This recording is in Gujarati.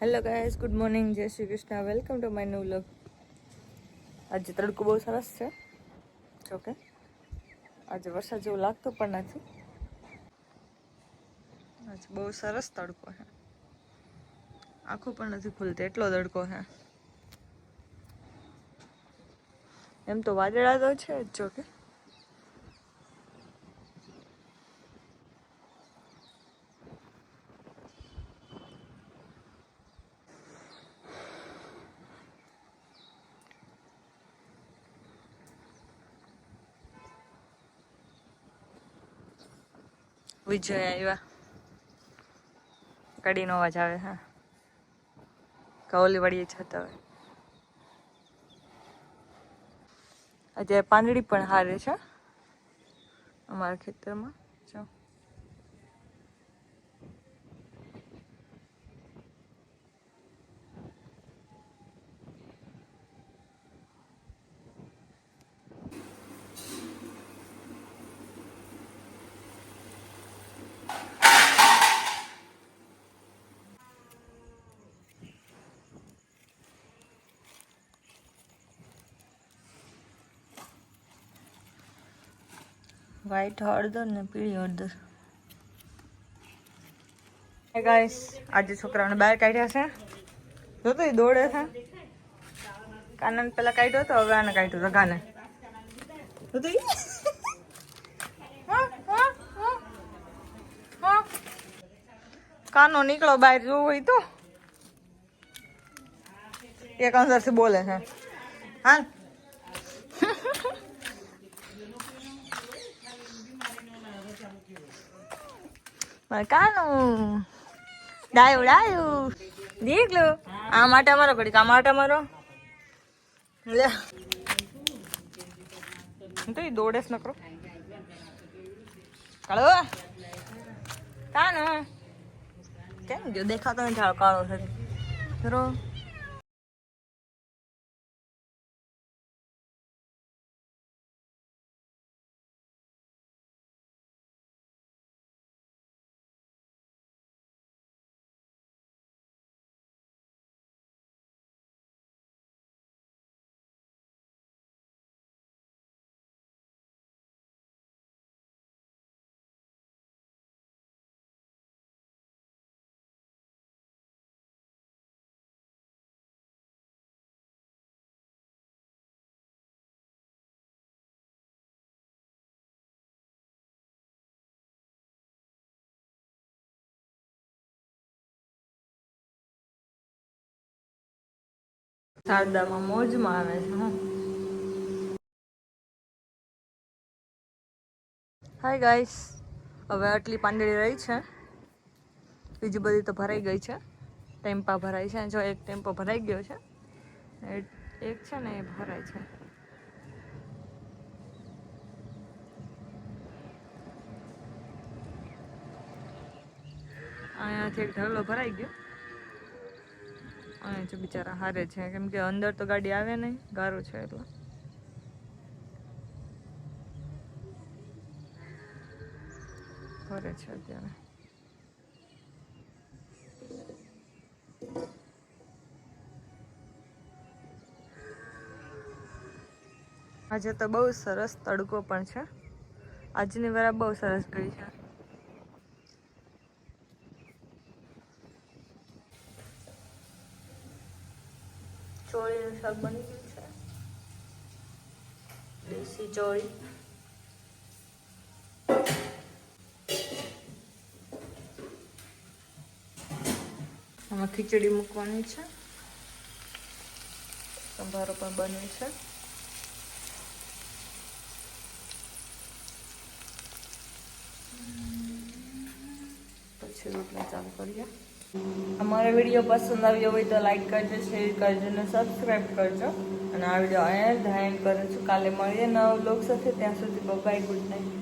Hello guys good morning Jai Shri Krishna welcome to my new vlog આજે તડકો બહુ સરસ છે. જોકે આજે વરસાદ જેવું લાગતું પણ નથી. આજે બહુ સરસ તડકો છે. આંખો પણ નથી ખુલતી. એટલો તડકો છે. એમ તો વાદળા તો છે જ જોકે વિજય આવ્યા. કડીનો અવાજ આવે, હા. કૌલી વળી છે હવે અત્યારે પાંદડી પણ હારે છે, અમારા ખેતરમાં. જો. વ્હાઈટ હળદર ને પીળી હળદર. ગાઈસ આજે છોકરાઓને બહાર કાઢ્યા છે. જો એ દોડે છે. કાનન પેલા કાઢ્યો તો, હવે આને કાઢ્યો કાને તો ઈ. હા, હા, હા. હા. કાનો નીકળો બહાર જોવું હોય તો. એક અંદરથી બોલે છે. હા મારે કાનું. ડાયું ડાયું. દીકલો આ માટે મારો, ઘડીક આ માટે મારો. લે. તો એ દોડે જ નકરો. કાળો. કાનું. કેમ ગયો દેખાતો નથી હાલો કાળો છે શારદામાં મોજમાં આવે છે હાય ગાઈસ હવે આટલી પાંદડી રહી છે. બીજી બધી તો ભરાઈ ગઈ છે. ટેમ્પા ભરાય છે. જો એક ટેમ્પો ભરાઈ ગયો છે. એક છે ને એ ભરાય છે. અહીંયાથી એક ઢગલો ભરાઈ ગયો. અને જો બિચારા હારે છે. કેમ કે અંદર તો ગાડી આવે નહીં, ગારો છે એટલે. ભરે છે અત્યારે. આજે તો બહુ સરસ તડકો પણ છે. આજની વેરા બહુ સરસ ગઈ છે. ચોળીનું શાક બની ગયું છે. દેશી ચોળી. આમાં ખીચડી મૂકવાની છે. સંભારો પણ બને છે. પછી રોટલા ચાલુ કરીએ. અમારો વીડિયો પસંદ આવ્યો હોય તો લાઈક કરજો શેર કરજો અને સબસ્ક્રાઈબ કરજો. અને આ વીડિયો અહીંયા જ એન્ડ કરું છું. કાલે મળીએ નવ લોક સાથે. ત્યાં સુધી બાય ગુડ નાઇટ